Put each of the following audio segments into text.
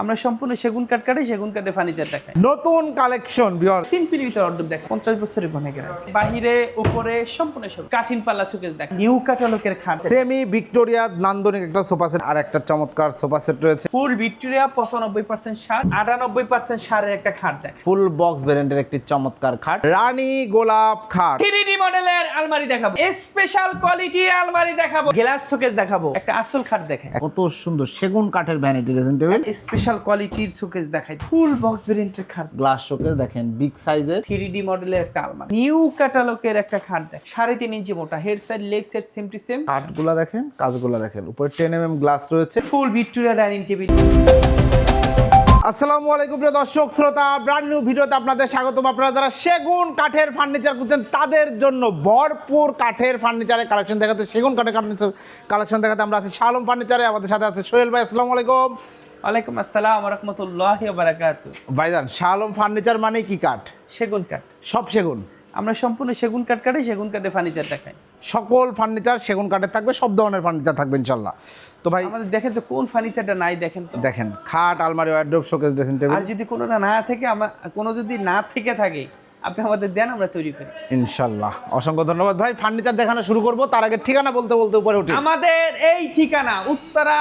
আমরা সম্পূর্ণ সেগুন কাঠ কাটে সেগুন কাঠে ফার্নিচার দেখাই নতুন কালেকশন বিহার সিম্পলিতে অর্ডার দেখ পঞ্চাশ বছরের ঘনে গ্যারান্টি বাহিরে উপরে সম্পূর্ণ সেগুন। কাঠিন পাল্লা সুকেশ দেখ নিউ ক্যাটালগের খাট। সেমি ভিক্টোরিয়া নান্দনিক একটা সোফা সেট আর একটা চমৎকার সোফা সেট রয়েছে। ফুল ভিক্টোরিয়া পঁচানব্বই পার্সেন্ট সার আটানব্বই পার্সেন্ট সারের একটা খাট দেখ ফুল বক্স ভ্যারিয়েন্টের একটি চমৎকার খাট। রানী গোলাপ খাট। থ্রি ডি মডেলের আলমারি দেখাবো। স্পেশাল কোয়ালিটি আলমারি দেখাবো। গ্লাস শোকেস দেখাবো। একটা আসল খাট দেখে কত সুন্দর সেগুন কাঠের ভ্যানিটি ড্রেসিং টেবিল স্পেশাল কোয়ালিটির শোকেস দেখাই। ফুল বক্স ভেরিয়েন্টের খাট। গ্লাস শোকেস দেখেন বিগ সাইজের থ্রি ডি মডেলের একটা আলমারি। নিউ ক্যাটালগের একটা খাট দেখ সাড়ে তিন ইঞ্চি মোটা head side leg side same to same কাঠগুলা দেখেন কাজগুলা দেখেন উপরে টেন এম এম গ্লাস রয়েছে। ফুল ভিক্টোরিয়া ডাইনিং টেবিল আসসালামু আলাইকুম প্রিয় দর্শক শ্রোতা ব্র্যান্ড নিউ ভিডিওতে আপনাদের স্বাগতম। আপনারা যারা সেগুন কাঠের ফার্নিচার খুঁজছেন তাদের জন্য ভরপুর কাঠের ফার্নিচারের কালেকশন দেখাতে সেগুন কাঠের ফার্নিচার কালেকশন দেখাতে আমরা আছি। শালম ফার্নিচারে আমাদের সাথে আছে সোহেল ভাই আসসালামু আলাইকুম। ওয়ালাইকুম আসসালাম রহমতুল্লাহ বারাকাতু। ভাইজান শালম ফার্নিচার মানে কি কাঠ? সেগুন কাঠ। সব সেগুন? আমরা সম্পূর্ণ সেগুন কাঠ কাটে সেগুন কাঠে ফার্নিচার দেখাই সকল ফার্নিচার সেগুন কাঠের থাকবে সব ধরনের ফার্নিচার থাকবে ইনশাল্লাহ তো ভাই আমাদের দেখেন তো কোন ফার্নিচারটা নাই দেখেন তো। দেখেন খাট আলমারি ওয়ার্ড্রোব শোকেস ড্রেসিং টেবিল আর যদি কোনোটা না থেকে আমার কোনো যদি না থেকে থাকে আপনি আমাদের দেন আমরা তৈরি করি। ইনশাল্লাহ অসংখ্য ধন্যবাদ। ভাই ফার্নিচার দেখানো শুরু করব তার আগে ঠিকানা বলতে বলতে উপরে উঠি। আমাদের এই ঠিকানা উত্তরা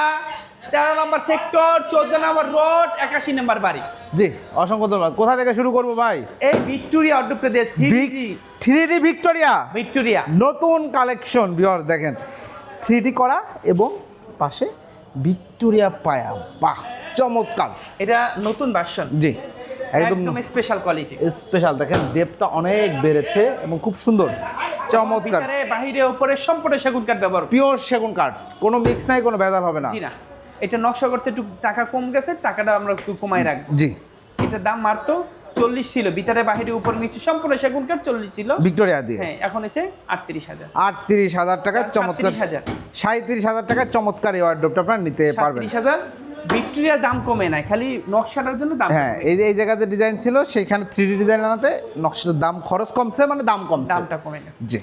তেরো নম্বর সেক্টর চোদ্দ নম্বর রোড একাশি নম্বর বাড়ি। জি অসংখ্য ধন্যবাদ। কোথা থেকে শুরু করব ভাই? এই ভিক্টোরিয়া অর্ডারটা দিয়েছি থ্রি ডি ভিক্টোরিয়া? ভিক্টোরিয়া। নতুন কালেকশন বিহার দেখেন। থ্রি করা এবং পাশে ভিক্টোরিয়া পায়া। বাহ চমৎকার। এটা নতুন ভার্সন জি একদম স্পেশাল কোয়ালিটি স্পেশাল দেখেন ডেপটা অনেক বেড়েছে এবং খুব সুন্দর। চমৎকার। বাহিরে উপরে সম্পূর্ণ সেগুন কাঠ ব্যবহার। পিওর সেগুন কাঠ। কোনো মিক্স নাই কোনো ভেজাল হবে না। না। এটা নকশা করতে একটু টাকা কম গেছে টাকাটা আমরা একটু কমাই রাখব। জি। এটার দাম মারতো চল্লিশ ছিল ভিতরে বাহিরে উপর নিচে সম্পূর্ণ সেগুন কাঠ চল্লিশ ছিল। ভিক্টোরিয়া দিয়ে। হ্যাঁ এখন এসে আটত্রিশ হাজার। আটত্রিশ হাজার টাকায় চমৎকার। হাজার। সাঁত্রিশ হাজার টাকা চমৎকার এই ওয়ার্ড্রোপটা আপনারা নিতে পারবেন। হাজার ভিক্টোরিয়ার দাম কমে নাই খালি নকশাটার জন্য দাম হ্যাঁ এই যে এই জায়গাতে ডিজাইন ছিল সেইখানে থ্রি ডি ডিজাইন আনাতে নকশার দাম খরচ কমছে মানে দাম কমছে। দামটা কমে গেছে। জি।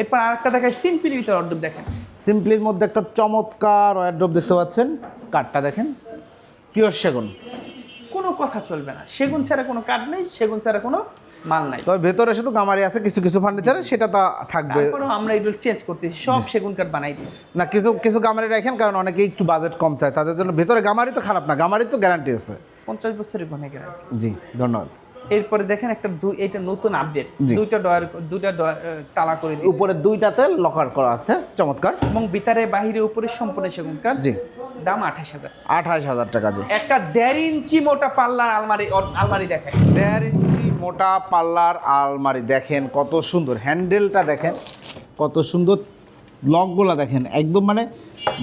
এরপর আরেকটা দেখায় সিম্পল ভিতরে অর্ডার দেখেন। সিম্পলির মধ্যে একটা চমৎকার ওয়ার্ড্রোপ দেখতে পাচ্ছেন। কাঠটা দেখেন। পিওর সেগুন। কোনো কথা চলবে না। সেগুন ছাড়া কোনো কাঠ নেই সেগুন ছাড়া কোনো মাল নাই। তবে ভেতরে শুধু গামারি আছে কিছু কিছু ফার্নিচারে সেটা তা থাকবে। আমরা এগুলো চেঞ্জ করতেছি সব সেগুন কাঠ বানাই দিচ্ছি না কিছু কিছু গামারি রাখেন কারণ অনেকে একটু বাজেট কম চায়। তাদের জন্য ভেতরে গামারি তো খারাপ না গামারি তো গ্যারান্টি আছে। পঞ্চাশ বছরের ঘনে গ্যারান্টি জি ধন্যবাদ। এরপরে দেখেন একটা দুই এটা নতুন আপডেট। দুইটা ডয়ার দুইটা তালা করে দিই উপরে দুইটাতে লকার করা আছে চমৎকার। এবং ভিতরে বাহিরে উপরে সম্পূর্ণ সেগুন কাঠ জি। দাম আঠাশ হাজার। আঠাশ হাজার টাকা জি। একটা দেড় ইঞ্চি মোটা পাল্লার আলমারি আলমারি দেখেন। দেড় ইঞ্চি মোটা পাল্লার আলমারি দেখেন কত সুন্দর। হ্যান্ডেলটা দেখেন কত সুন্দর। লকগুলো দেখেন একদম মানে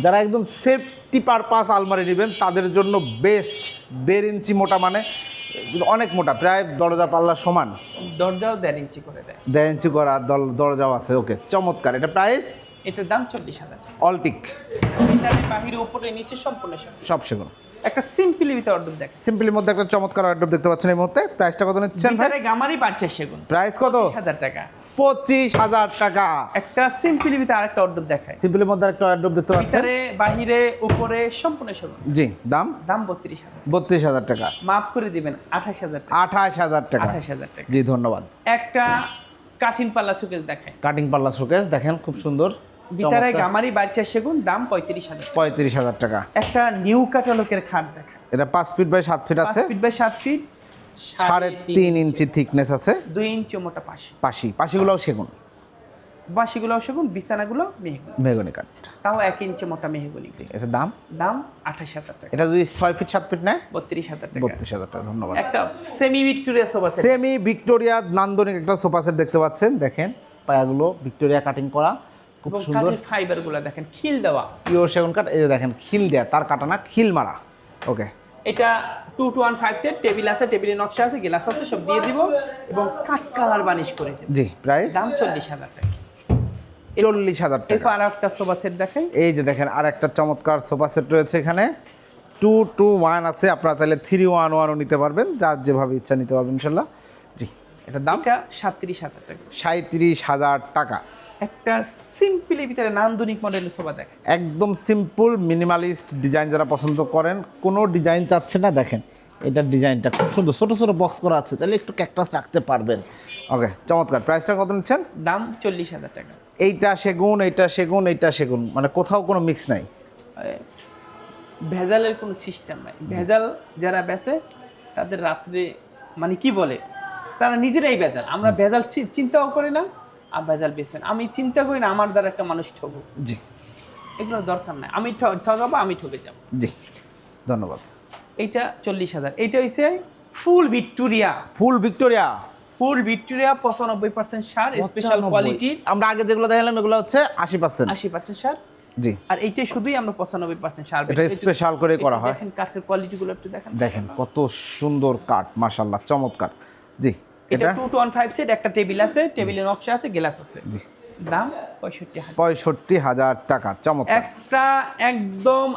যারা একদম সেফটি পারপাস আলমারি নেবেন তাদের জন্য বেস্ট দেড় ইঞ্চি মোটা মানে অনেক মোটা প্রায় দরজা পাল্লা সমান। দরজাও দেড় ইঞ্চি করে দেয়। দেড় ইঞ্চি করা দল- দরজাও আছে ওকে চমৎকার। এটা প্রাইস এটার দাম চল্লিশ হাজার। অলটিক বাহিরে উপরে নিচে সম্পূর্ণ সব সেগুলো একটা সিম্পলি ভিতরে অর্ডার দেখ সিম্পলির মধ্যে একটা চমৎকার অর্ডার দেখতে পাচ্ছেন এই মুহূর্তে। প্রাইসটা কত নিচ্ছেন ভাই? গামারি পাচ্ছে সেগুন। প্রাইস কত? হাজার টাকা। পঁচিশ হাজার টাকা। একটা সিম্পলি ভিতরে আরেকটা অর্ডার দেখায় সিম্পলের মধ্যে একটা অর্ডার দেখতে পাচ্ছেন। বাহিরে উপরে সম্পূর্ণ সেগুন জি দাম? দাম বত্রিশ হাজার। বত্রিশ হাজার টাকা। মাফ করে দিবেন আঠাশ হাজার টাকা। আঠাশ হাজার টাকা। আঠাশ হাজার টাকা। জি ধন্যবাদ। একটা কাঠিন পাল্লা সুকেশ দেখায় কাটিং পাল্লা শোকেস দেখেন খুব সুন্দর। ভিতরে গামারি বাড়ছে সেগুন দাম পঁয়ত্রিশ হাজার পঁয়ত্রিশ হাজার টাকা। একটা নিউ ক্যাটালগের খাট দেখায় এটা পাঁচ ফিট বাই সাত ফিট আছে। পাঁচ ফিট বাই সাত ফিট সাড়ে তিন ইঞ্চি থিকনেস আছে। দুই ইঞ্চি মোটা পাশ। পাশি। পাশিগুলোও সেগুন। বাসিগুলো সেগুন বিছানাগুলো মেহগুনি। মেহগনি কাঠ। তাও এক ইঞ্চি মোটা মেহগুনি এর দাম? দাম আঠাশ হাজার টাকা। এটা যদি ছয় ফিট সাত ফিট নেয়? বত্রিশ হাজার টাকা। বত্রিশ হাজার টাকা ধন্যবাদ। একটা semi Victoria sofa set semi Victoria নান্দনিক একটা সোফা সেট দেখতে পাচ্ছেন। দেখেন পায়াগুলো ভিক্টোরিয়া কাটিং করা। খুব সুন্দর। কাঠের ফাইবারগুলো দেখেন খিল দেওয়া। পিওর সেগুন কাঠ। এই দেখেন খিল দেয়া। তার কাটা না খিল মারা। ওকে এটা two two one five set table আছে টেবিলের নকশা আছে গ্লাস আছে সব দিয়ে দিব এবং কাঠ কালার বানিশ করে দেব। জি প্রাইস দাম চল্লিশ হাজার টাকা। চল্লিশ হাজার টাকা। আর একটা সোফা সেট দেখাই। এই যে দেখেন আর একটা চমৎকার সোফা সেট রয়েছে এখানে। টু টু ওয়ান আছে আপনারা চাইলে থ্রি ওয়ান ওয়ানও নিতে পারবেন যার যেভাবে ইচ্ছা নিতে পারবেন ইনশাল্লাহ। জি এটার দাম? এটা সাতত্রিশ হাজার টাকা। সাঁত্রিশ হাজার টাকা। একটা সিম্পলি ভিতরে নান্দনিক মডেলের সোফা দেখেন। একদম সিম্পল মিনিমালিস্ট ডিজাইন যারা পছন্দ করেন কোনো ডিজাইন চাচ্ছে না দেখেন এটার ডিজাইনটা খুব সুন্দর ছোটো ছোটো বক্স করা আছে তাহলে একটু ক্যাকটাস রাখতে পারবেন। ওকে চমৎকার। প্রাইসটা কত নিচ্ছেন? দাম চল্লিশ হাজার টাকা। এইটা সেগুন এইটা সেগুন এইটা সেগুন মানে কোথাও কোনো মিক্স নাই। ভেজালের কোনো সিস্টেম নাই। ভেজাল যারা বেচে তাদের রাত্রে মানে কি বলে তারা নিজেরাই ভেজাল। আমরা ভেজাল চিন্তাও করি না ভেজাল বেছেন আমি চিন্তা করি না আমার দ্বারা একটা মানুষ ঠকবো জি। এগুলো দরকার নাই। আমি ঠকাবো আমি ঠকে যাব। জি। ধন্যবাদ। এইটা চল্লিশ হাজার। এইটা হইছে full Victoria. Full Victoria. Full Victoria পঁচানব্বই পার্সেন্ট সার স্পেশাল কোয়ালিটির আমরা আগে যেগুলো দেখালাম এগুলো হচ্ছে আশি পার্সেন্ট আশি পার্সেন্ট সার। জি। আর এইটাই শুধুই আমরা পঁচানব্বই পার্সেন্ট সার এটা স্পেশাল করে করা হয়। দেখেন কাঠের কোয়ালিটিগুলো একটু দেখেন। দেখেন কত সুন্দর কাঠ মাশাল্লাহ চমৎকার। জি। এটা এটা? Two two one five set একটা টেবিল আছে টেবিলের নকশা আছে গ্লাস আছে। জি। দাম পঁয়ষট্টি হাজার। পঁয়ষট্টি হাজার টাকা চমৎকার। একটা একদম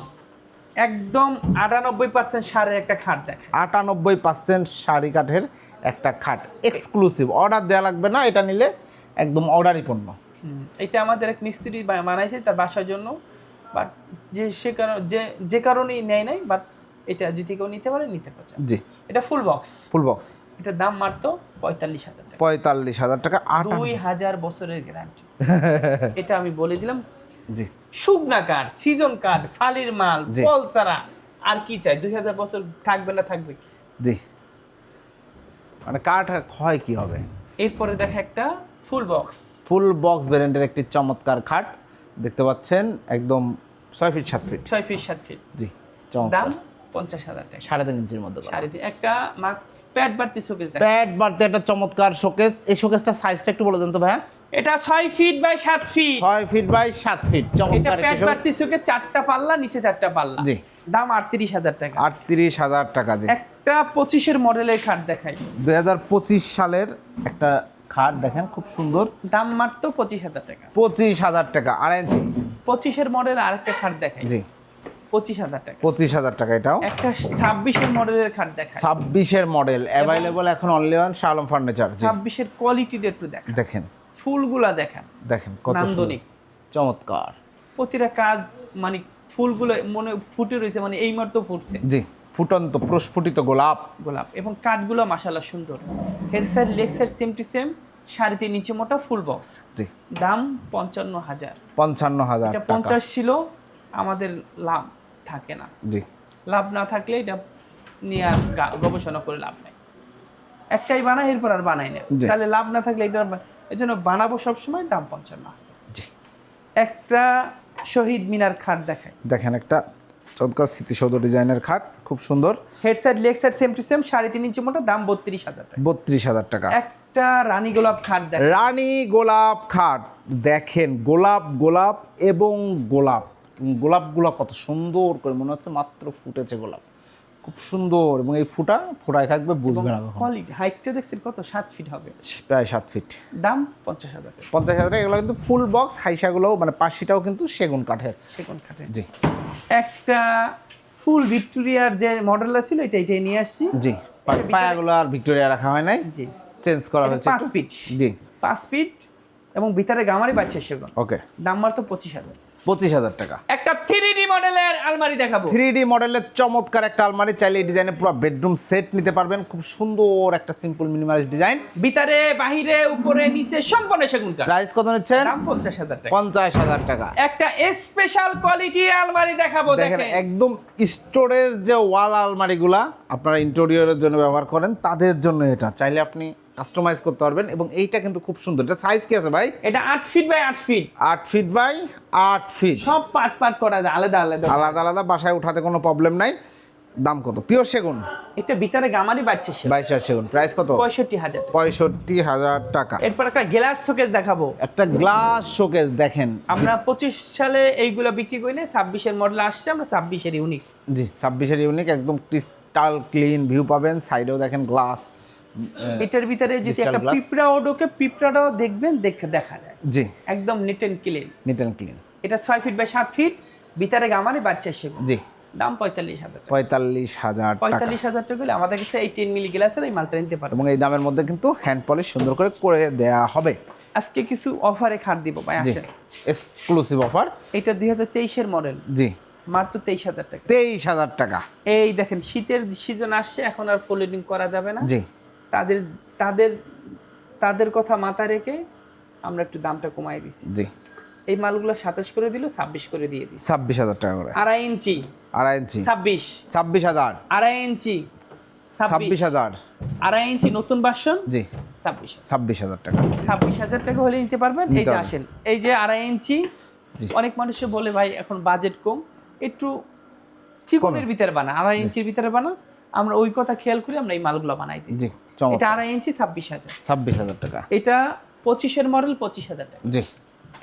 একদম আটানব্বই পার্সেন্ট সারের একটা খাট দেখেন আটানব্বই পার্সেন্ট শাড়ি কাঠের একটা খাট এক্সক্লুসিভ অর্ডার দেওয়া লাগবে না এটা নিলে একদম অর্ডারই পণ্য। হুম, এটা আমাদের এক মিস্ত্রি বানাইছে তার বাসার জন্য। বাট যে সে কারণ যে যে কারণেই নেয় নাই বাট এটা যদি কেউ নিতে পারে নিতে পারছে। জি। এটা ফুল বক্স ফুল বক্স এটার দাম মাত্র পঁয়তাল্লিশ হাজার টাকা। পঁয়তাল্লিশ হাজার টাকা দুই হাজার বছরের গ্যারান্টি এটা আমি বলে দিলাম। জি। শুকনা কাঠ সিজন কাঠ ফালির মাল ফল ছাড়া আর কি চাই? দুই হাজার বছর থাকবে না থাকবে কি? জি। মানে কাঠ ক্ষয় কি হবে? এরপরে দেখা একটা ফুল বক্স ফুল বক্স ব্র্যান্ডের একটি চমৎকার খাট। দেখতে পাচ্ছেন একদম ছয় ফিট সাত ফিট ছয় ফিট সাত ফিট জি দাম পঞ্চাশ হাজার টাকা। সাড়ে তিন ইঞ্চির মধ্যে সাড়ে তিন একটা মা প্যাট বাড়তি শোকেস প্যাড বাড়তে একটা চমৎকার শোকেস এই শোকেসটা সাইজটা একটু বলে দেন তো ভাইয়া। এটা ছয় ফিট বাই সাত ফিট ছয় ফিট বাই সাত ফিট চমৎকার প্যাট একটি শোকেস বাড়তি শোকেস চারটা পাল্লা নিচে চারটা পাল্লা। জি। দাম আটত্রিশ হাজার টাকা। আটত্রিশ হাজার টাকা জি। একটা পঁচিশের মডেলের খাট দেখাই। দুই হাজার পঁচিশ সালের একটা খাট দেখেন খুব সুন্দর। দাম মাত্র পঁচিশ হাজার টাকা। পঁচিশ হাজার টাকা আড়াই ইঞ্চি। পঁচিশের মডেল আরেকটা খাট দেখাই। জি। পঁচিশ হাজার টাকা। পঁচিশ হাজার টাকা এটাও? একটা ছাব্বিশের মডেলের খাট দেখাই। ছাব্বিশের মডেল অ্যাভেলেবল এখন অনলি অন শালম ফার্নিচার ছাব্বিশের কোয়ালিটিটা একটু দেখা দেখেন। ফুলগুলা দেখান। দেখেন কত। নান্দনিক। চমৎকার। প্রতিটা কাজ মানে ফুলগুলো মনে ফুটে রয়েছে মানে এই মাত্র ফুটছে। জি ফুটন্ত প্রস্ফুটিত গোলাপ। গোলাপ। এবং কাঠগুলো মাসাল্লাহ সুন্দর। Head side leg side same to same সাড়ে তিন ইঞ্চি মোটা ফুল বক্স জি। দাম পঞ্চান্ন হাজার। পঞ্চান্ন হাজার এটা পঞ্চাশ ছিল আমাদের লাভ। থাকে না। জি। লাভ না থাকলে এটা নিয়ে আর গবেষণা করে লাভ নেই। একটাই বানাই এরপর আর বানাই না। তাহলে লাভ না থাকলে এটা এই জন্য বানাবো সবসময় দাম পঞ্চান্ন হাজার। একটা শহীদ মিনার খাট দেখায় দেখেন একটা চমৎকার স্মৃতিসৌধ ডিজাইনের খাট খুব সুন্দর। Head side leg side same to same সাড়ে তিন ইঞ্চি মোটা দাম বত্রিশ হাজার টাকা। বত্রিশ হাজার টাকা। একটা রানী গোলাপ খাট রানী গোলাপ খাট দেখেন গোলাপ গোলাপ এবং গোলাপ। গোলাপগুলো কত সুন্দর করে মনে হচ্ছে মাত্র ফুটেছে গোলাপ। খুব সুন্দর এবং এই ফুটা ফোটায় থাকবে বুঝবে না কোয়ালিটি হাইটটা দেখছেন কত? সাত ফিট হবে। প্রায় সাত ফিট দাম পঞ্চাশ হাজার পঞ্চাশ হাজার এগুলো কিন্তু ফুল বক্স হাইসাগুলোও মানে পাশিটাও কিন্তু সেগুন কাঠের। সেগুন কাঠের। জি। একটা ফুল ভিক্টোরিয়ার যে মডেলটা ছিল এটা এটাই নিয়ে আসছি। জি। পায়াগুলো আর ভিক্টোরিয়া রাখা হয় নাই। জি। চেঞ্জ করা হয়েছে পাঁচ ফিট জি। পাঁচ ফিট এবং ভিতরে গামারি বাড়ছে সেগুন। ওকে দাম মাত্র পঁচিশ হাজার। পঁচিশ হাজার টাকা। একটা থ্রি ডি মডেলের আলমারি দেখাবো। থ্রি ডি মডেলের চমৎকার একটা আলমারি চাইলে এই ডিজাইনে পুরো বেডরুম সেট নিতে পারবেন। খুব সুন্দর একটা সিম্পল মিনিমালিস্ট ডিজাইন ভিতরে বাহিরে উপরে নিচে সম্পূর্ণ সেগুন কাঠ। প্রাইস কত নিচ্ছেন? দাম পঞ্চাশ হাজার টাকা। পঞ্চাশ হাজার টাকা। একটা স্পেশাল কোয়ালিটি আলমারি দেখাবো দেখেন দেখেন। একদম স্টোরেজ যে ওয়াল আলমারিগুলা আপনারা ইন্টেরিয়রের জন্য ব্যবহার করেন তাদের জন্য এটা। চাইলে আপনি কাস্টমাইজ করতে পারবেন এবং এইটা কিন্তু খুব সুন্দর। এটা সাইজ কি আছে ভাই? এটা আট ফিট বাই আট ফিট আট ফিট বাই আট ফিট সব পার্ট পার্ট করা যায় আলাদা আলাদা। আলাদা আলাদা বাসায় উঠাতে কোনো প্রবলেম নাই। দাম কত? পিওর সেগুন। এটা ভিতরে গামারি বাড়ছে সে বাইশ হাজার সেগুন। প্রাইস কত? পঁয়ষট্টি হাজার টাকা। পঁয়ষট্টি হাজার টাকা। এরপর একটা গ্লাস শোকেস দেখাবো। একটা গ্লাস শোকেস দেখেন। আমরা পঁচিশ সালে এইগুলা বিক্রি করলে ছাব্বিশের মডেল আসছে আমরা ছাব্বিশের ইউনিক জি ছাব্বিশের ইউনিক একদম ক্রিস্টাল ক্লিন ভিউ পাবেন। সাইডেও দেখেন গ্লাস এটার ভিতরে যদি একটা? পিঁপড়া ওডোকে পিঁপড়াটাও দেখবেন দেখে দেখা যায়। জি। একদম neat and clean neat and clean এটা ছয় ফিট বাই সাত ফিট ভিতরে গামারি বাড়ছে সেগুলো। জি। দাম পঁয়তাল্লিশ হাজার টাকা। পঁয়তাল্লিশ হাজার টাকা। পঁয়তাল্লিশ হাজার টাকা হলে আমাদের কাছে এই টেন মিলি গ্লাসের এই মালটা নিতে পারব এবং এই দামের মধ্যে কিন্তু হ্যান্ড পলিশ সুন্দর করে করে দেয়া হবে। আজকে কিছু অফারে খাট দিব ভাই আসেন। এক্সক্লুসিভ অফার এটা দুই হাজার তেইশের মডেল জি। মাত্র তেইশ হাজার টাকা। তেইশ হাজার টাকা। এই দেখেন শীতের সিজন আসছে এখন আর ফোল্ডিং করা যাবে না। জি। তাদের তাদের তাদের কথা মাথা রেখে আমরা একটু দামটা কমাই দিছি। জি। এই মালগুলো সাতাশ করে দিল ছাব্বিশ করে দিয়ে দিই ছাব্বিশ হাজার টাকা করে। আড়াই ইঞ্চি। আড়াই ইঞ্চি। ছাব্বিশ। ছাব্বিশ হাজার। আড়াই ইঞ্চি। ছাব্বিশ। হাজার। আড়াই ইঞ্চি নতুন বাসন। জি। ছাব্বিশ। ছাব্বিশ হাজার টাকা। ছাব্বিশ হাজার টাকা হলে নিতে পারবেন। এই যে আসেন। এই যে আড়াই ইঞ্চি। অনেক মানুষে বলে ভাই এখন বাজেট কম। একটু চিকনের ভিতরে বানা। আড়াই ইঞ্চির ভিতরে বানা। আমরা ওই কথা খেয়াল করে আমরা এই মালগুলো বানাই দিই এটা আড়াই ইঞ্চি ছাব্বিশ হাজার। ছাব্বিশ হাজার টাকা। এটা পঁচিশের মডেল পঁচিশ হাজার। টাকা জি।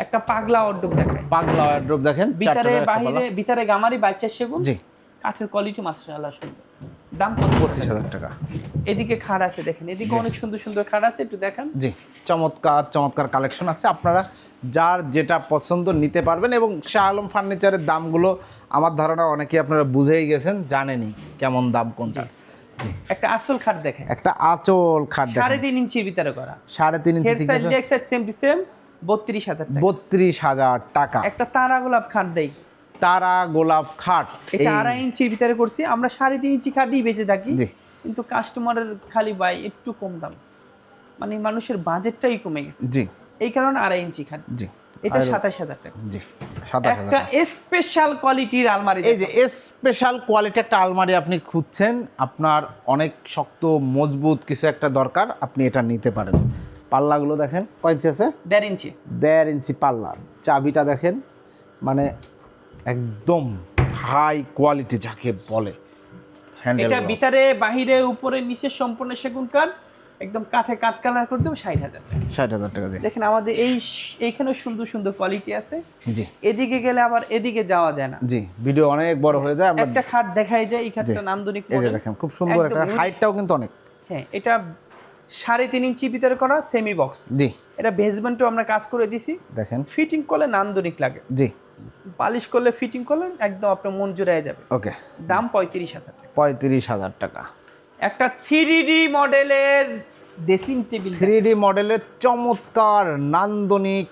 একটা পাগলা অর্ডব দেখায়। পাগলা ড্রপ দেখেন ভিতরে বাহিরে ভিতরে গামারি বাচ্চা সেগুন। জি। কাঠের কোয়ালিটি মাসাল্লাহ সুন্দর। দাম পঁচিশ পঁচিশ হাজার টাকা। এদিকে খাট আছে দেখেন। এদিকে অনেক সুন্দর সুন্দর খাট আছে একটু দেখান। জি চমৎকার চমৎকার কালেকশন আছে। আপনারা যার যেটা পছন্দ নিতে পারবেন এবং শাহ আলম ফার্নিচারের দামগুলো আমার ধারণা অনেকেই আপনারা বুঝেই গেছেন জানেনই কেমন দাম কোনটা। একটা খাট দেখেন। একটা আঁচল খাট সাড়ে তিন ইঞ্চির ভিতরে করা। সাড়ে তিন ইঞ্চি সেম টু সেম বত্রিশ হাজার বত্রিশ হাজার টাকা। একটা তারা গোলাপ খাট দেই। তারা গোলাপ খাট। এটা আড়াই ইঞ্চির ভিতরে করছি। আমরা সাড়ে তিন ইঞ্চি খাটই বেঁচে থাকি। কিন্তু কাস্টমারের খালি বাই একটু কম দাম। মানে মানুষের বাজেটটাই কমে গেছে। জি। এই কারণে আড়াই ইঞ্চি খাট। জি। এটা আর- সাতাশ হাজার টাকা। জি একটা স্পেশাল কোয়ালিটির আলমারি এই যে স্পেশাল কোয়ালিটি একটা আলমারি আপনি খুঁজছেন আপনার অনেক শক্ত মজবুত কিছু একটা দরকার আপনি এটা নিতে পারেন। পাল্লাগুলো দেখেন কয় ইঞ্চি আছে? দেড় ইঞ্চি। দেড় ইঞ্চি পাল্লা। চাবিটা দেখেন মানে একদম হাই কোয়ালিটি যাকে বলে। এটা ভিতরে বাহিরে উপরে নিচে সম্পূর্ণ সেগুন কাঠ। একদম কাঠে কাঠ কালার করে দেবো ষাট হাজার টাকা। ষাট হাজার টাকা দেখেন আমাদের এই এইখানেও সুন্দর সুন্দর কোয়ালিটি আছে। জি। এদিকে গেলে আবার এদিকে যাওয়া যায় না। জি ভিডিও অনেক বড় হয়ে যায় আমরা একটা খাট দেখাই যায় এই খাটটা। নান্দনিক এই যে দেখেন খুব সুন্দর একটা হাইটটাও কিন্তু অনেক। হ্যাঁ এটা সাড়ে তিন ইঞ্চি ভিতরে করা সেমি বক্স জি। এটা বেসমেন্টও আমরা কাজ করে দিছি। দেখেন। ফিটিং করলে নান্দনিক লাগে। জি। পালিশ করলে ফিটিং করলে একদম আপনার মন জুড়ে যাবে। ওকে। দাম পঁয়ত্রিশ হাজার টাকা। পঁয়ত্রিশ হাজার টাকা। একটা থ্রি ডি মডেলের ড্রেসিং টেবিল থ্রি ডি মডেলের চমৎকার নান্দনিক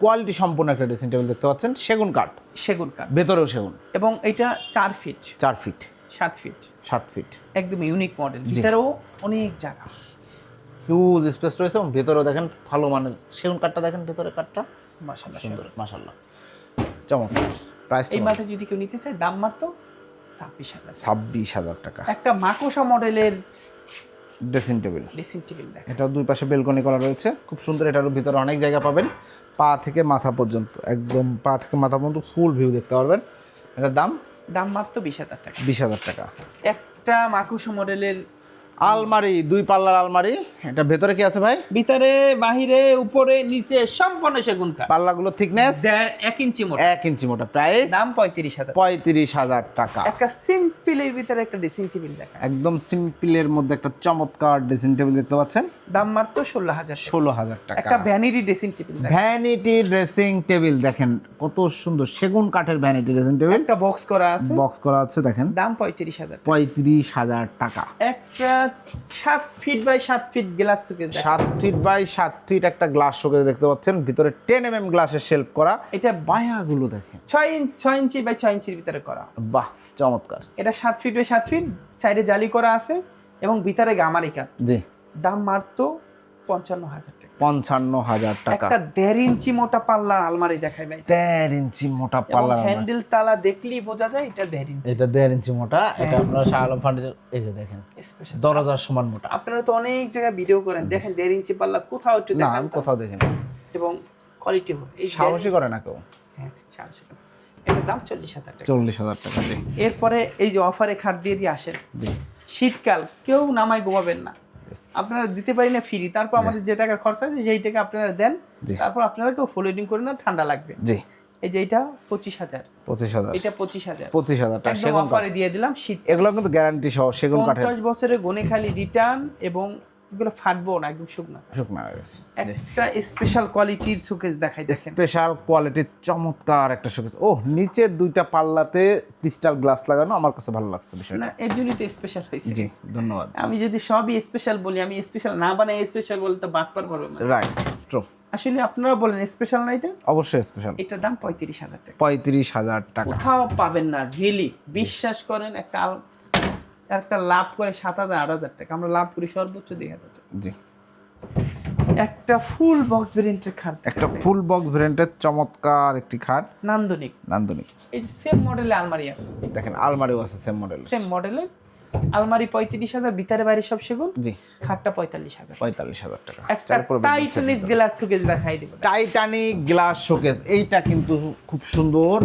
কোয়ালিটি সম্পূর্ণ একটা ড্রেসিং টেবিল দেখতে পাচ্ছেন সেগুন কাঠ। সেগুন কাঠ। ভেতরেও সেগুন। এবং এটা চার ফিট। চার ফিট। সাত ফিট। সাত ফিট। একদম ইউনিক মডেল ভিতরেও অনেক জায়গা। হিউজ স্পেস রয়েছে এবং ভেতরেও দেখেন ভালো মানের সেগুন কাঠটা দেখেন ভেতরে কাঠটা। মাসাল্লাহ সুন্দর মাসাল্লাহ চমৎকার। প্রাইস এই মালটা যদি কেউ নিতে চায় দাম মাত্র ছাব্বিশ হাজার। ছাব্বিশ হাজার টাকা। একটা মাকোসা মডেলের ড্রেসিং টেবিল ড্রেসিং টেবিল এটা দুই পাশে বেলকনি করা রয়েছে। খুব সুন্দর এটার ভিতরে অনেক জায়গা পাবেন। পা থেকে মাথা পর্যন্ত একদম পা থেকে মাথা পর্যন্ত ফুল ভিউ দেখতে পারবেন। এটার দাম? দাম মাত্র বিশ হাজার টাকা। বিশ হাজার টাকা। একটা মাকোসা মডেলের আলমারি দুই পাল্লার আলমারি। এটা ভেতরে কি আছে ভাই? ভিতরে বাহিরে উপরে নিচে সম্পূর্ণ সেগুন কাঠ। পাল্লাগুলো থিকনেস এক ইঞ্চি মোটা। এক ইঞ্চি মোটা। প্রাইস দাম পঁয়ত্রিশ হাজার। পঁয়ত্রিশ হাজার টাকা। একটা সিম্পলের ভিতরে একটা ড্রেসিং টেবিল দেখা একদম সিম্পলের মধ্যে একটা চমৎকার ড্রেসিং টেবিল দেখতে পাচ্ছেন। দাম মাত্র ষোলো হাজার ষোলো হাজার টাকা। একটা vanity dressing table vanity dressing table দেখেন কত সুন্দর সেগুন কাঠের ভ্যানিটি ড্রেসিং টেবিল একটা বক্স করা আছে। বক্স করা আছে দেখেন। দাম পঁয়ত্রিশ হাজার পঁয়ত্রিশ হাজার টাকা। একটা সাত ফিট বাই সাত ফিট গ্লাস শোকেস সাত ফিট বাই সাত ফিট একটা গ্লাস শোকেস দেখতে পাচ্ছেন। ভিতরে টেন এম এম গ্লাসের শেল্প করা। এটা বায়াগুলো দেখেন। ছয় ইঞ্চ ছয় ইঞ্চি বাই ছয় ইঞ্চির ভিতরে করা। বাহ চমৎকার। এটা সাত ফিট বাই সাত ফিট সাইডে জালি করা আছে এবং ভিতরে গামারিকা। জি। দাম মারতো পঞ্চান্ন হাজার টাকা। পঞ্চান্ন হাজার টাকা। একটা দেড় ইঞ্চি মোটা পাল্লার আলমারি দেখাই ভাই। দেড় ইঞ্চি মোটা পাল্লা হ্যান্ডেল তালা দেখলেই বোঝা যায় এটা দেড় ইঞ্চি। এটা দেড় ইঞ্চি মোটা এটা আপনার শাহ আলম ফার্নিচার এই যে দেখেন স্পেশাল দরজার সমান মোটা। আপনারা তো অনেক জায়গায় ভিডিও করেন দেখেন দেড় ইঞ্চি পাল্লা কোথাও একটু না আমি কোথাও দেখিনি। এবং কোয়ালিটি এই সাহসী করে না কেউ? হ্যাঁ সাহসী করে। এটার দাম চল্লিশ হাজার টাকা। চল্লিশ হাজার টাকা এরপরে এই যে অফারে খাট দিয়ে দিয়ে আসেন। শীতকাল কেউ নামায় ঘুমাবেন না। আপনারা দিতে পারি না ফ্রি তারপর আমাদের যে টাকা খরচ আছে সেই টাকা আপনারা দেন তারপর আপনারা কেউ ফলোডিং করে না ঠান্ডা লাগবে। জি। এই যে এটা পঁচিশ হাজার। পঁচিশ হাজার। এটা পঁচিশ হাজার। পঁচিশ হাজার টাকা সেগুন কাঠ। অফারে দিয়ে দিলাম শীত। এগুলো কিন্তু গ্যারান্টি সহ সেগুন কাঠের। পঞ্চাশ বছরের গনে খালি রিটার্ন এবং এগুলো ফাটবো না একদম শুকনা। শুকনা হয়ে গেছে। একটা স্পেশাল কোয়ালিটির সুকেস দেখাই দেখেন স্পেশাল কোয়ালিটির চমৎকার একটা শোকেস ও নিচে দুইটা পাল্লাতে ক্রিস্টাল গ্লাস লাগানো আমার কাছে ভালো লাগছে বিষয়টা। না এর জন্যই তো স্পেশাল হয়েছে। জি ধন্যবাদ। আমি যদি সবই স্পেশাল বলি আমি স্পেশাল না বানাই স্পেশাল বলতে বাদ পার পারব না। রাইট ট্রু আসলে আপনারা বলেন স্পেশাল না এটা? অবশ্যই স্পেশাল এটার দাম পঁয়ত্রিশ হাজার টাকা। পঁয়ত্রিশ হাজার টাকা। কোথাও পাবেন না রিয়েলি বিশ্বাস করেন একটা একটা লাভ করে সাত হাজার আট হাজার টাকা। আমরা লাভ করি সর্বোচ্চ দুই হাজার টাকা। জি। একটা ফুল বক্স ভেরিয়েন্টের খাট একটা ফুল বক্স ভ্যারিয়েন্টের চমৎকার একটি খাট। নান্দনিক। নান্দনিক। এই সেম মডেলে আলমারি আছে। দেখেন আলমারিও আছে সেম মডেল সেম মডেলের আলমারি পঁয়ত্রিশ হাজার ভিতরে বাইরে সব সেগুন। জি। খাটটা পঁয়তাল্লিশ হাজার। পঁয়তাল্লিশ হাজার টাকা। একটা টাইটানিস গ্লাস সুকেজ দেখাই দেবো। টাইটানিক গ্লাস শোকেস এইটা কিন্তু খুব সুন্দর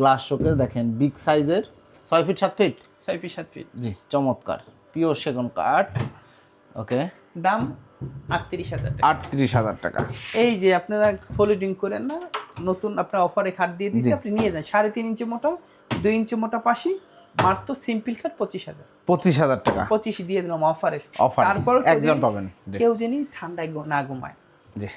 গ্লাস শোকেস দেখেন বিগ সাইজের ছয় ফিট সাত ফিট ছয় পিস সাত ফিট জি চমৎকার। পিওর সেগুন কাঠ। ওকে। দাম আটত্রিশ হাজার টাকা। আটত্রিশ হাজার টাকা। এই যে আপনারা ফলোডিং করেন না নতুন আপনার অফারে খাট দিয়ে দিচ্ছে আপনি নিয়ে যান। সাড়ে তিন ইঞ্চি মোটা দুই ইঞ্চি মোটা পাশি মাত্র সিম্পল খাট পঁচিশ হাজার। পঁচিশ হাজার টাকা। পঁচিশ দিয়ে দিলাম অফারে অফার তারপর একজন পাবেন। কেউ জানি ঠান্ডায় না ঘুমায়। জি।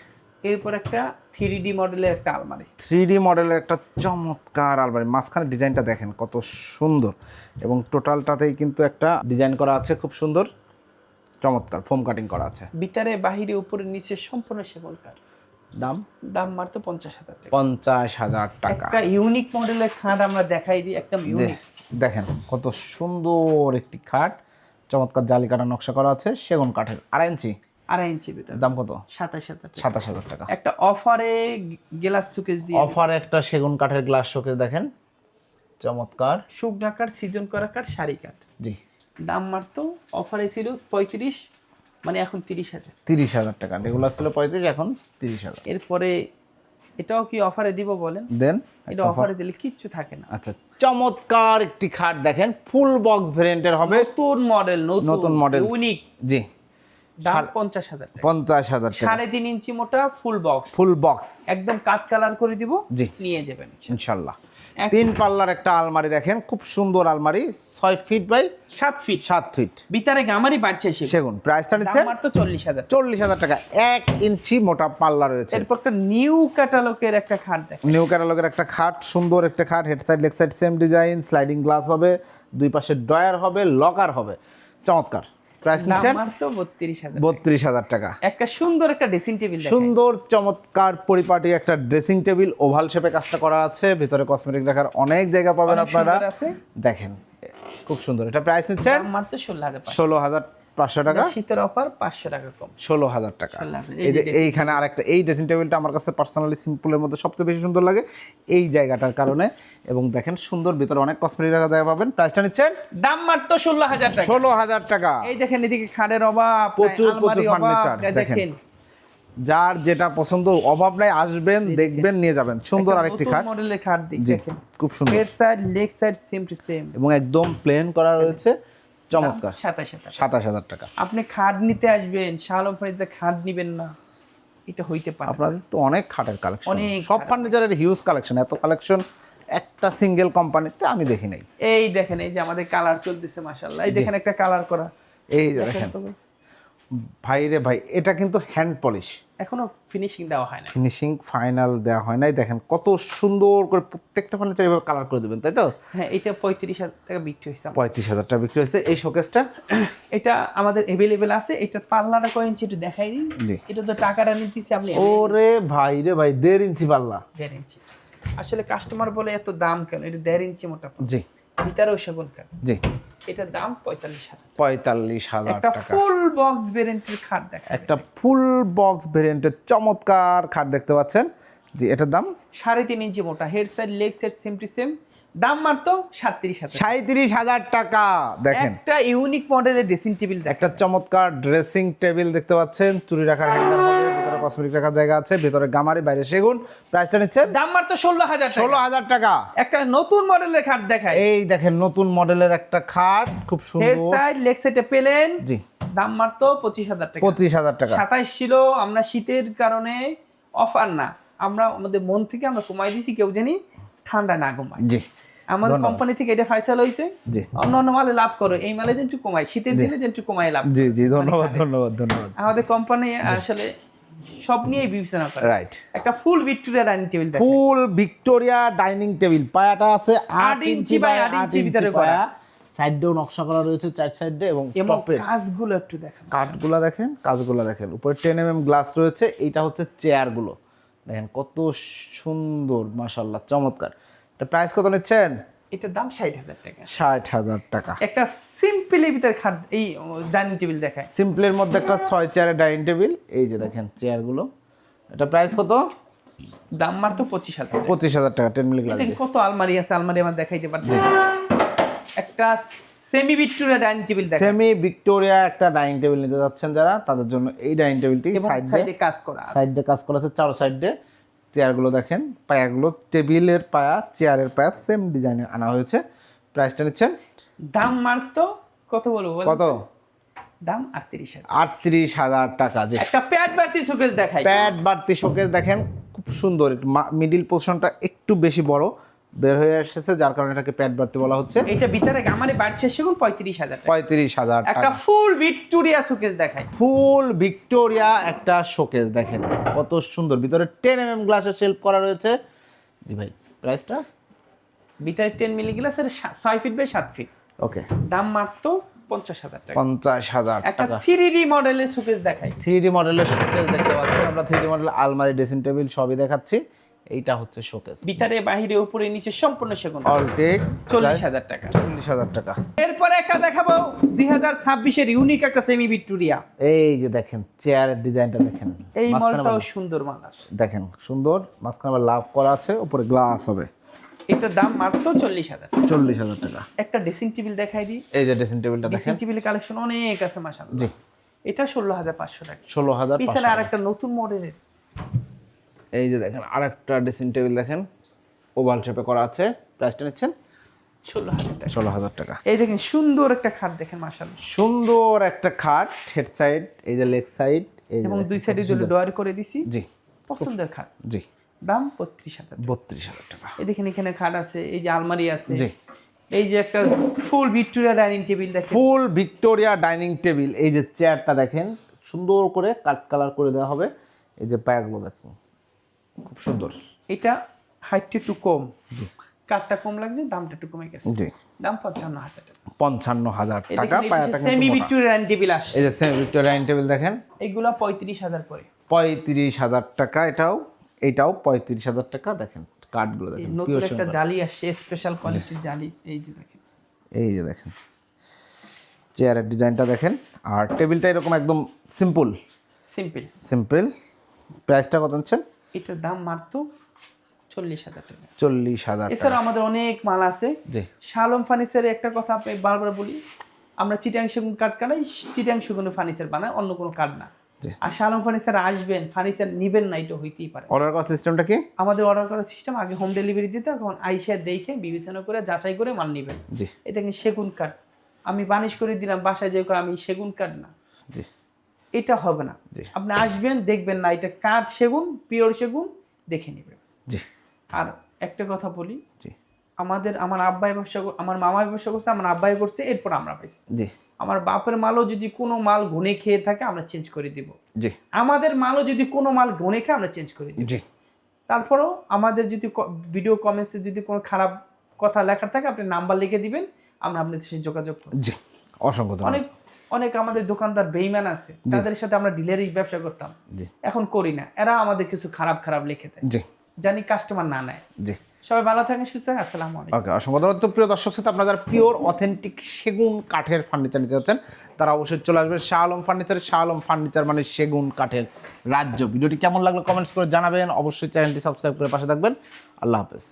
এরপর একটা থ্রি ডি মডেলের একটা আলমারি। থ্রি ডি মডেলের একটা চমৎকার আলমারি। মাঝখানে ডিজাইনটা দেখেন কত সুন্দর। এবং টোটালটাতেই কিন্তু একটা ডিজাইন করা আছে খুব সুন্দর। চমৎকার ফোম কাটিং করা আছে। ভিতরে বাহিরে উপরে নিচে সম্পূর্ণ সেবল কাঠ। দাম? দাম মাত্র পঞ্চাশ হাজার টাকা। পঞ্চাশ হাজার টাকা। একটা ইউনিক মডেলের খাট আমরা দেখাই দিই একদম ইউনিক দেখেন কত সুন্দর একটি খাট। চমৎকার জালি কাটা নকশা করা আছে সেগুন কাঠের। আড়াই ইঞ্চি। আড়াই ইঞ্চি ভিতরে। দাম কত? সাতাশ হাজার সাতাশ হাজার টাকা। একটা অফারে গ্লাস সুকেজ দিয়ে অফারে একটা সেগুন কাঠের গ্লাস শোকেস দেখেন। চমৎকার। শুক ঢাকার সিজন করা কাঠ শাড়ি কাঠ। জি। দাম মাত্র অফারে ছিল পঁয়ত্রিশ মানে এখন তিরিশ হাজার। তিরিশ হাজার টাকা। রেগুলার ছিল পঁয়ত্রিশ এখন তিরিশ হাজার। এরপরে এটাও কি অফারে দিব বলেন? দেন এটা অফারে। দিলে কিচ্ছু থাকে না। আচ্ছা চমৎকার একটি খাট দেখেন। ফুল বক্স ভেরিয়েন্টের হবে। নতুন মডেল নতুন model। ইউনিক জি। দাম পঞ্চাশ হাজার পঞ্চাশ হাজার সাড়ে তিন ইঞ্চি মোটা ফুল বক্স ফুল বক্স একদম কাট কালার করে দিব জি। নিয়ে যাবেন ইনশাল্লাহ। এক- তিন পাল্লার একটা আলমারি দেখেন খুব সুন্দর আলমারি ছয় ফিট বাই সাত ফিট সাত ফিট ভিতরে গামারি বাড়ছে সেগুন প্রাইসটা মাত্র চল্লিশ হাজার চল্লিশ হাজার টাকা এক ইঞ্চি মোটা পাল্লা রয়েছে। এরপর একটা নিউ ক্যাটালগের একটা খাট দেখ নিউ ক্যাটালগের একটা খাট সুন্দর একটা খাট head side leg side same design sliding glass হবে দুই পাশে ড্রয়ার হবে লকার হবে। চমৎকার। প্রাইস নিচ্ছেন? মাত্র বত্রিশ হাজার বত্রিশ হাজার টাকা। একটা সুন্দর একটা ড্রেসিং টেবিল সুন্দর চমৎকার পরিপাটি একটা ড্রেসিং টেবিল ওভাল শেপে কাজটা করা আছে। ভিতরে কসমেটিক রাখার অনেক জায়গা পাবেন আপনারা। আছে। দেখেন খুব সুন্দর। এটা প্রাইস নিচ্ছেন? দাম মাত্র ষোলো হাজার ষোলো হাজার পাঁচশো টাকা? শীতের অফার পাঁচশো টাকা কম। ষোলো হাজার টাকা। 16,000 এই যে এইখানে আরেকটা এই ড্রেসিং টেবিলটা আমার কাছে পার্সোনালি সিম্পলের মধ্যে সবচেয়ে বেশি সুন্দর লাগে। এই জায়গাটার কারণে। এবং দেখেন সুন্দর ভিতরে অনেক কসমেটিক জায়গা পাবেন। প্রাইসটা নিচ্ছেন? দাম মাত্র ষোলো হাজার টাকা। ষোলো হাজার টাকা। এই দেখেন এদিকে খাটের অভাব প্রচুর, প্রচুর এই দেখেন। যার যেটা পছন্দ অভাব নাই আসবেন দেখবেন নিয়ে যাবেন। সুন্দর আরেকটি খাট। মডেলের খাট দেখেন। খুব সুন্দর। Head side leg side same to same এবং একদম প্লেন করা রয়েছে। চমৎকার। সাতাশ টাকা। সাতাশ হাজার টাকা। আপনি খাট নিতে আসবেন শালম ফার্নিচার খাট নিবেন না। এটা হইতে পারে আপনাদের তো অনেক খাটের কালেকশন অনেক সব। ফার্নিচারের হিউজ কালেকশন এত কালেকশন একটা সিঙ্গেল কোম্পানিতে আমি দেখি নাই। এই দেখেন এই যে আমাদের কালার চলতেছে মাশাআল্লাহ। এই দেখেন একটা কালার করা। এই দেখেন ভাই রে ভাই এটা কিন্তু হ্যান্ড পলিশ এখনও ফিনিশিং দেওয়া হয় না ফিনিশিং ফাইনাল দেওয়া হয় নাই। দেখেন কত সুন্দর করে প্রত্যেকটা ফার্নিচার এভাবে কালার করে দেবেন তাই তো? হ্যাঁ এটা পঁয়ত্রিশ হাজার টাকা বিক্রি হয়েছে। পঁয়ত্রিশ হাজার টাকা বিক্রি হয়েছে। এই শোকেসটা এটা আমাদের অ্যাভেলেবেল আছে। এটা পাল্লাটা কয় ইঞ্চি একটু দেখাই দিন এটা তো টাকাটা নিতেছি আপনি। ওরে ভাই রে ভাই দেড় ইঞ্চি পাল্লা। দেড় ইঞ্চি আসলে কাস্টমার বলে এত দাম কেন? এটা দেড় ইঞ্চি মোটা জি। ভিতরেও সেগুন কাঠ জি। এটার দাম পঁয়তাল্লিশ হাজার পঁয়তাল্লিশ হাজার একটা ফুল বক্স ভেরিয়েন্টের খাট দেখা একটা ফুল বক্স ভেরিয়েন্টের চমৎকার খাট দেখতে পাচ্ছেন। জি এটার দাম? সাড়ে তিন ইঞ্চি মোটা। Head side leg side same to same দাম মাত্র সাতত্রিশ হাজার সাঁত্রিশ হাজার টাকা। দেখেন। একটা ইউনিক মডেলের ড্রেসিং টেবিল একটা চমৎকার ড্রেসিং টেবিল দেখতে পাচ্ছেন। চুরি রাখার হ্যাঙ্গার কসমেটিক রাখার জায়গা আছে ভিতরে গামারি বাইরে সেগুন। প্রাইসটা দাম মাত্র ষোলো হাজার ষোলো হাজার টাকা। একটা নতুন মডেলের খাট দেখায় এই দেখেন নতুন মডেলের একটা খাট খুব হেড সুন্দর সাইড লেগ সাইডে পেলেন। জি। দাম মাত্র পঁচিশ হাজার টাকা। পঁচিশ হাজার টাকা। সাতাইশ ছিল আমরা শীতের কারণে অফার না। আমরা আমাদের মন থেকে আমরা কমাই দিছি কেউ জানি ঠান্ডা না কমায় জি আমাদের কোম্পানি থেকে এটা ফাইসাল হয়েছে অন্য অন্য মালে লাভ করো এই মালে যেন একটু কমায় শীতের দিনে যেন একটু কমায় লাভ জি জি ধন্যবাদ ধন্যবাদ ধন্যবাদ। আমাদের কোম্পানি আসলে সব নিয়েই বিবেচনা করে। রাইট একটা full Victoria dining table full Victoria dining table পায়াটা আছে আট আট ইঞ্চি বাই আট ইঞ্চি ভিতরে করা। সাইডেও নকশা করা রয়েছে চার সাইডে এবং টপে কাজগুলো একটু দেখান। কাঠগুলা দেখেন কাজগুলা দেখেন। উপরে টেন এম এম গ্লাস রয়েছে এইটা হচ্ছে চেয়ারগুলো দেখেন কত সুন্দর মাশাল্লাহ চমৎকার। এটা প্রাইস কত নিচ্ছেন? এটার দাম ষাট হাজার টাকা। ষাট হাজার টাকা। একটা সিম্পলি ভিতরে খাট এই ডাইনিং টেবিল দেখায়। সিম্পলের মধ্যে একটা ছয় চেয়ারের ডাইনিং টেবিল এই যে দেখেন চেয়ারগুলো। এটা প্রাইস কত? দাম মার তো পঁচিশ হাজার পঁচিশ হাজার টাকা টেন মিলি কত আলমারি আছে আলমারি আমার দেখাইতে পারছি একটা সেমি ভিক্টোরিয়া ডাইনিং টেবিল দেখেন সেমি ভিক্টোরিয়া একটা ডাইনিং টেবিল নিতে যাচ্ছেন যারা তাদের জন্য এই ডাইনিং টেবিলটি সাইডে সাইডে কাজ করা সাইডে কাজ করা আছে চারো সাইডে চেয়ারগুলো দেখেন পায়াগুলো টেবিলের পায়া চেয়ারের পায়া সেম ডিজাইনে আনা হয়েছে। প্রাইসটা নিচ্ছেন? দাম মারতো কত বলব কত? দাম আটত্রিশ হাজার। আটত্রিশ হাজার টাকা যে একটা প্যাড বাড়তি শোকেস দেখাই। প্যাড বাড়তি শোকেস দেখেন খুব সুন্দর। মিডিল পোর্শনটা একটু বেশি বড়। বের হয়ে এসেছে যার কারণে এটাকে প্যাড বাড়তে বলা হচ্ছে। এটা ভিতরে গামারে বাড়ছে সেগুন পঁয়ত্রিশ হাজার টাকা। পঁয়ত্রিশ হাজার একটা ফুল ভিক্টোরিয়া শোকেস দেখাই ফুল ভিক্টোরিয়া একটা শোকেস দেখেন কত সুন্দর। ভিতরে টেন এম এম গ্লাসের শেল্প করা রয়েছে। জি ভাই প্রাইসটা ভিতরে টেন মিলি গ্লাসের ছয় ফিট বাই সাত ফিট ওকে দাম মাত্র পঞ্চাশ হাজার টাকা। পঞ্চাশ হাজার একটা থ্রি ডি মডেলের শোকেস দেখাই থ্রি ডি মডেলের শোকেস দেখতে পাচ্ছি আমরা থ্রি ডি মডেল আলমারি ড্রেসিং টেবিল সবই দেখাচ্ছি। এইটা হচ্ছে শোকেস ভিতরে বাহিরে উপরে নিচে সম্পূর্ণ সেগুন। অলটেক চল্লিশ হাজার টাকা। চল্লিশ হাজার টাকা। এরপরে একটা দেখাবো দুই হাজার ছাব্বিশের ইউনিক একটা সেমি ভিক্টোরিয়া এই যে দেখেন চেয়ারের ডিজাইনটা দেখেন। এই মলটাও সুন্দর মাল আসছে দেখেন সুন্দর মাঝখানে আবার লাভ করা আছে উপরে গ্লাস হবে। এটার দাম মাত্র চল্লিশ হাজার চল্লিশ হাজার টাকা। একটা ড্রেসিং টেবিল দেখাই দিই। এই যে ড্রেসিং টেবিলটা ড্রেসিং টেবিলের কালেকশন অনেক আছে মাসাল জি। এটা ষোলো হাজার পাঁচশো টাকা। ষোলো হাজার পিছনে আর একটা নতুন মডেলের এই যে দেখেন আরেকটা ড্রেসিং টেবিল দেখেন ওভাল শেপে করা আছে। প্রাইসটা নিচ্ছেন? ষোলো হাজার টাকা। ষোলো হাজার টাকা। এই দেখেন সুন্দর একটা খাট দেখেন মাসাল সুন্দর একটা খাট হেড সাইড এই যে লেগ সাইড এবং দুই সাইডে দুটো ডয়ার করে দিছি। জি। পছন্দের খাট। জি। দাম বত্রিশ হাজার বত্রিশ হাজার টাকা। এই দেখেন এখানে খাট আছে এই যে আলমারি আছে। জি। এই যে একটা ফুল ভিক্টোরিয়া ডাইনিং টেবিল দেখেন। ফুল ভিক্টোরিয়া ডাইনিং টেবিল এই যে চেয়ারটা দেখেন সুন্দর করে কাট কালার করে দেওয়া হবে। এই যে পায়াগুলো দেখেন। খুব সুন্দর। এটা হাইটটা একটু কম। কাঠটা কম লাগছে দামটা একটু কমে গেছে। জি। দাম পঞ্চান্ন হাজার টাকা। পঞ্চান্ন হাজার টাকা পায়াটা সেমি কিন্তু মোটা। ভিক্টোরিয়া ডাইনিং টেবিল আসছে। এই যে সেমি ভিক্টোরিয়া ডাইনিং টেবিল দেখেন। এগুলা পঁয়ত্রিশ হাজার করে। পঁয়ত্রিশ হাজার টাকা এটাও এটাও পঁয়ত্রিশ হাজার টাকা দেখেন কাঠগুলো দেখেন নতুন একটা জালি আসছে স্পেশাল কোয়ালিটির জালি এই যে দেখেন। এই যে দেখেন। চেয়ারের ডিজাইনটা দেখেন আর টেবিলটা এরকম একদম সিম্পল সিম্পল সিম্পল প্রাইসটা কত নিচ্ছেন? এটার দাম মাত্র চল্লিশ হাজার টাকা। চল্লিশ হাজার এছাড়া আমাদের অনেক মাল আছে। শালম ফার্নিচারের একটা কথা আপনি বারবার বলি আমরা চিটাং সেগুন কাঠ কাটাই চিটাং সেগুনের ফার্নিচার বানাই অন্য কোনো কাঠ না। আর শালম ফার্নিচার আসবেন ফার্নিচার নিবেন না এটা হইতেই পারে। অর্ডার করার সিস্টেমটা কি? আমাদের অর্ডার করার সিস্টেম আগে হোম ডেলিভারি দিতে এখন আইসা দেখে বিবেচনা করে যাচাই করে মাল নিবেন। এটা কিন্তু সেগুন কাঠ? আমি বানিশ করে দিলাম বাসায় যে আমি সেগুন কাঠ না। জি। এটা হবে না। আপনি আসবেন দেখবেন না এটা কাঠ সেগুন পিওর সেগুন দেখে নেবেন। জি। আর একটা কথা বলি জি। আমাদের আমার আব্বাই ব্যবসা আমার মামাই ব্যবসা করছে আমার আব্বাই করছে এরপর আমরা পাইছি। জি। আমার বাপের মালও যদি কোনো মাল ঘুনে খেয়ে থাকে আমরা চেঞ্জ করে দিব। জি। আমাদের মালও যদি কোনো মাল ঘুনে খেয়ে আমরা চেঞ্জ করে দিব। জি। তারপরেও আমাদের যদি ভিডিও কমেন্টসে যদি কোনো খারাপ কথা লেখার থাকে আপনি নাম্বার লিখে দিবেন আমরা আপনাদের সাথে যোগাযোগ করব। জি। অসংখ্য অনেক অনেক আমাদের দোকানদার বেইমান আছে তাদের সাথে আমরা ডিলারি ব্যবসা করতাম। এখন করি না এরা আমাদের কিছু খারাপ খারাপ লিখে দেয়। জি। জানি কাস্টমার না নেয়। জি। সবাই ভালো থাকেন সুস্থ থাকেন আসসালামু আলাইকুম। ওকে অসংখ্য ধন্যবাদ। তো প্রিয় দর্শক সাথে আপনারা যারা পিওর অথেন্টিক সেগুন কাঠের ফার্নিচার নিতে যাচ্ছেন তারা অবশ্যই চলে আসবেন শাহ আলম ফার্নিচার শাহ আলম ফার্নিচার মানে সেগুন কাঠের রাজ্য। ভিডিওটি কেমন লাগল কমেন্টস করে জানাবেন। অবশ্যই চ্যানেলটি সাবস্ক্রাইব করে পাশে থাকবেন। আল্লাহ হাফেজ।